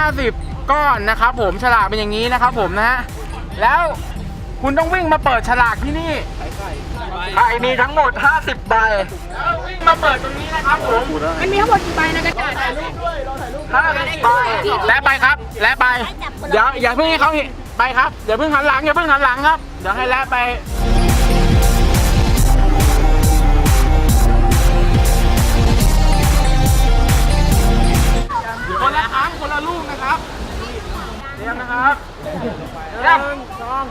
50 ก้อนนะครับผมฉลากเป็นอย่างนี้นะครับผมนะฮะแล้วคุณต้องวิ่งมาเปิดฉลากที่นี่ใข่มีทั้งหมด 50 ใบวิ่งมาเปิดตรงนี้นะครับผมมันมีทั้งหมดกี่ใบนะกระด้วยห้าษ50ใบและใบครับ และใบเดี๋ย่าอย่าเพิ่งให้เขาไปครับเดี๋ยวเพิ่งหันหลังอย่าเพิ่งหันหลังครับเดี๋ยวให้และไป ละครั้งคนละลูกนะครับเตรียมนะครับหนึ่งสอง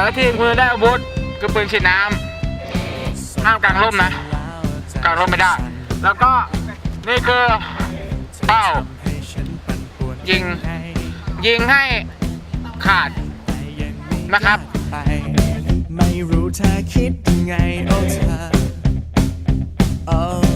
แต่ละทีมคุณได้อาวุธคือปืนฉีดน้ำห้ามกางร่มนะกางร่มไม่ได้ แล้วก็นี่คือเป้า ยิง ยิงให้ขาดนะครับ ไม่รู้เธอคิดยังไงโอ้เธอ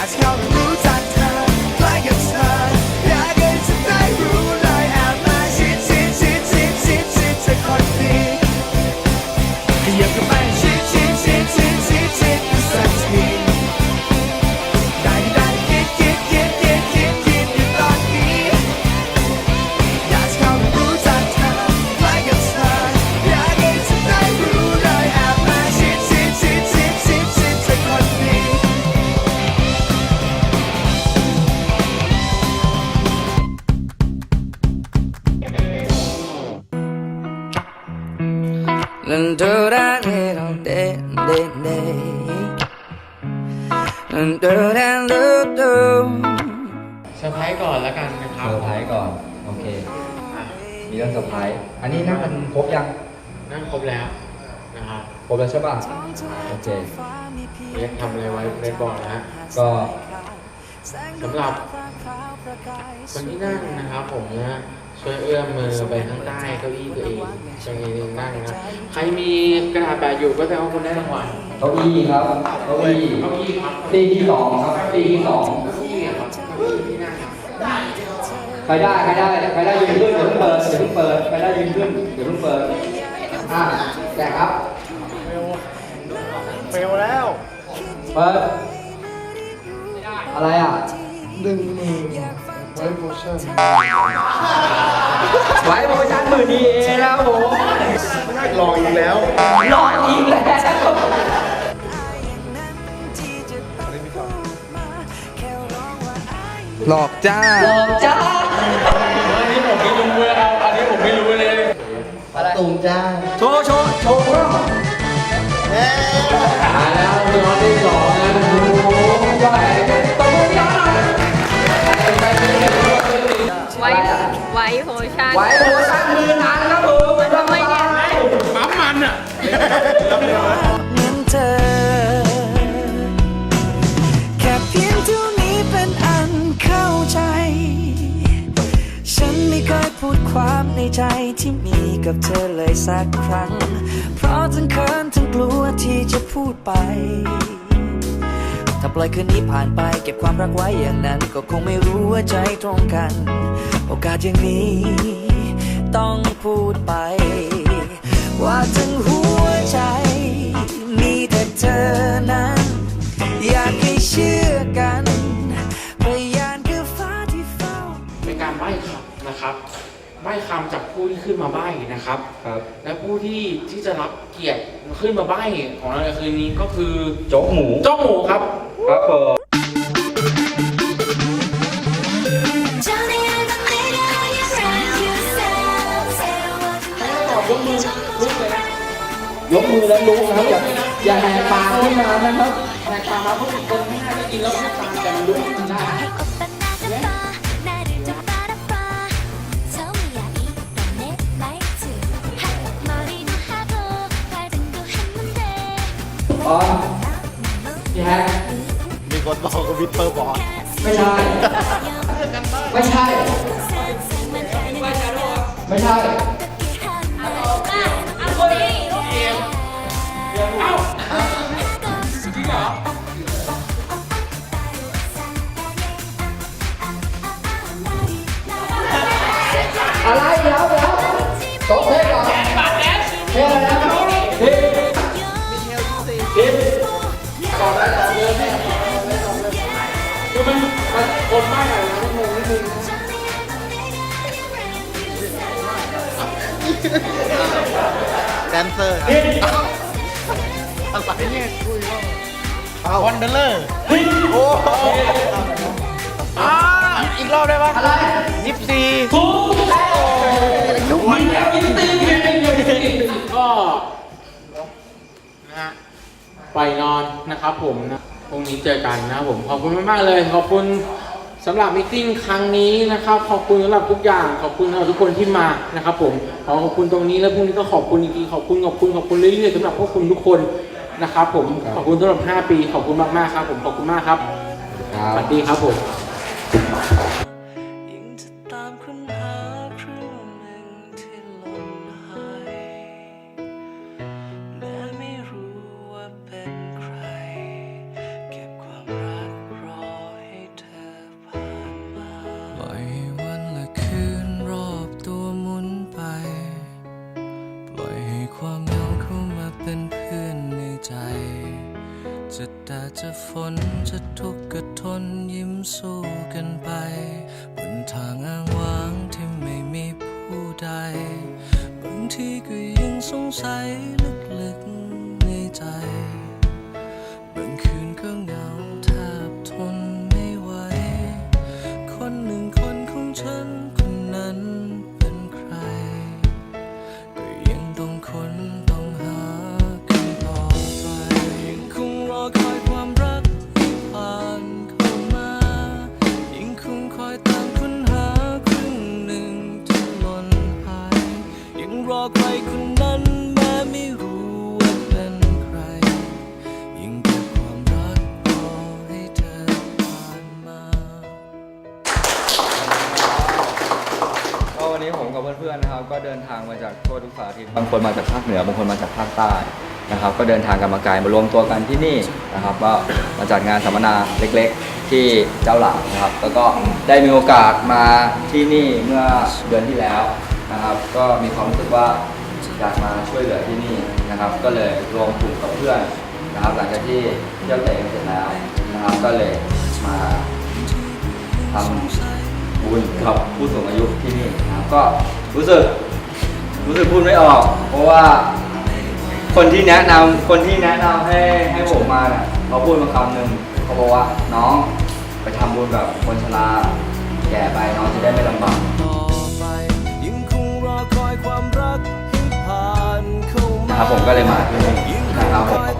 อยากจ đêm đêm Lần đầu đã lưu lưu เซอร์ไพรส์ก่อนแล้วกันนะครับเซอร์ไพรส์ก่อน โอเค มีเรื่องเซอร์ไพรส์อันนี้นั่งกันครบยัง นั่งครบแล้วนะครับครบแล้วใช่ป่ะโอเคเรียกทำอะไรไว้เรียกบอกนะฮะก็สำหรับคนที่นั่งนะครับผมนะฮะ ช่วยเอื้อมมือไปข้างใต้เก้าอี้ตัวเองใช้เองนั่งนะใครมีกระดาษแปะอยู่ก็แปลว่าคุณได้รางวัลเก้าอี้ครับเก้าอี้เก้าอี้ครับตีที่สองครับตีที่สองเก้าอี้ครับเก้าอี้ที่นั่งครับใครได้ใครได้ใครได้ยืนขึ้นเดี๋ยวเพิ่งเปิดเดี๋ยวเพิ่งเปิดใครได้ยืนขึ้นเดี๋ยวเพิ่งเปิดอะแจกครับเฟลแล้วเปิดอะไรอะหนึ่งหมื่นไว้โมชั่นไว้โปรโมชั่นหมื่นดีเอแล้วผมลองอีกแล้วรออีกแล้วหลอกจ้า หลอกจ้าอันนี้ผมไม่รู้เลยครับอันนี้ผมไม่รู้เลยตุ่มจ้า โชว์โชว์โชว์กล้องมาแล้วรอบที่สองนะโอ้โหยอดเล ว้ไว้โพชั่น ไว้โปรชั่นมือนานครับผมทำไมเนี่ยปั๊มมันอะเหมือนเธอ แค่เพียงเท่านี้เป็นอันเข้าใจ ฉันไม่เคยพูดความในใจที่มีกับเธอเลยสักครั้ง เพราะทั้งเขินทั้งกลัวที่จะพูดไป ปล่อยคืนนี้ผ่านไปเก็บความรักไว้อย่างนั้น ก็คงไม่รู้ว่าใจตรงกัน โอกาสอย่างนี้ ต้องพูดไป ว่าถึงหัวใจ มีแต่เธอนั้น อยากให้เชื่อกันพยานคือฟ้าที่เฝ้าเป็นการไหว้ครับนะครับ ใบ้คำจากผู้ที่ขึ้นมาใบ้นะครับ ครับ และผู้ที่ที่จะรับเกียรติขึ้นมาใบ้ของเราในคืนนี้ก็คือโจ๊กหมูเจ้าหมูครับ ครับผม Johnny and the lady when you run you say ตอบยกมือลุกเลยนะยกมือแล้วลุกนะครับอย่าอย่าแหกปากขึ้นมานะครับแหกปากมาเพราะคนข้างหน้าได้ยินแล้วพูดตามแต่มันลุกขึ้ อ๋อพี่แฮกมีคนบอกกัวิทเปอร์บอสไม่ใช่ไม่ใช่ ไม่ใช่ ไม่ใช่ อะไรแล้วแล้วตกเลย แดนเซอร์ครับอะไรเนี่ยคุยว่าวันเดอร์เลอร์โอ้อ่าอีกรอบได้ปะอะไรยี่สิบสี่ถูกมันแล้วยินตีก็นะฮะไปนอนนะครับผมนะพรุ่งนี้เจอกันนะครับผมขอบคุณมากๆเลยขอบคุณ สำหรับมิ팅ครั้งนี้นะครับขอบคุณสำหรับทุกอย่างขอบคุณสำหรับทุกคนที่มานะครับผมขอขอบคุณตรงนี้แล้วพรุ่งนี้ก็ขอบคุณอีกทีขอบคุณขอบคุณขอบคุณเรื่อยๆสำหรับพวกคุณทุกคนนะครับผมขอบคุณสำหรับ 5 ปี ขอบคุณมากๆครับผมขอบคุณมากครับครับสวัสดีครับผม ก็เดินทางกันมาไกลมารวมตัวกันที่นี่นะครับก็มาจัดงานสัมมนาเล็กๆ ที่เจ้าหลามนะครับ แล้วก็ได้มีโอกาสมาที่นี่เมื่อเดือนที่แล้วนะครับ ก็มีความรู้สึกว่าอยากมาช่วยเหลือที่นี่นะครับ ก็เลยรวมกลุ่มกับเพื่อนนะครับ หลังจากที่เที่ยวเตะเสร็จแล้วนะครับ ก็เลยมาทำบุญกับผู้สูงอายุที่นี่นะครับก็รู้สึกรู้สึกพูดไม่ออก เพราะว่า คนที่แนะนำคนที่แนะนำให้ให้ผมมาเนี่ยเขาพูดมาคำหนึ่งเขาบอกว่าน้องไปทำบุญกับคนชราแก่ไปน้องจะได้ไม่ลำบาก ต่อไปยังคงรอคอยความรักให้ผ่านเข้ามา นะครับผมก็เลยมาที่นี่นะครับผมยังคอย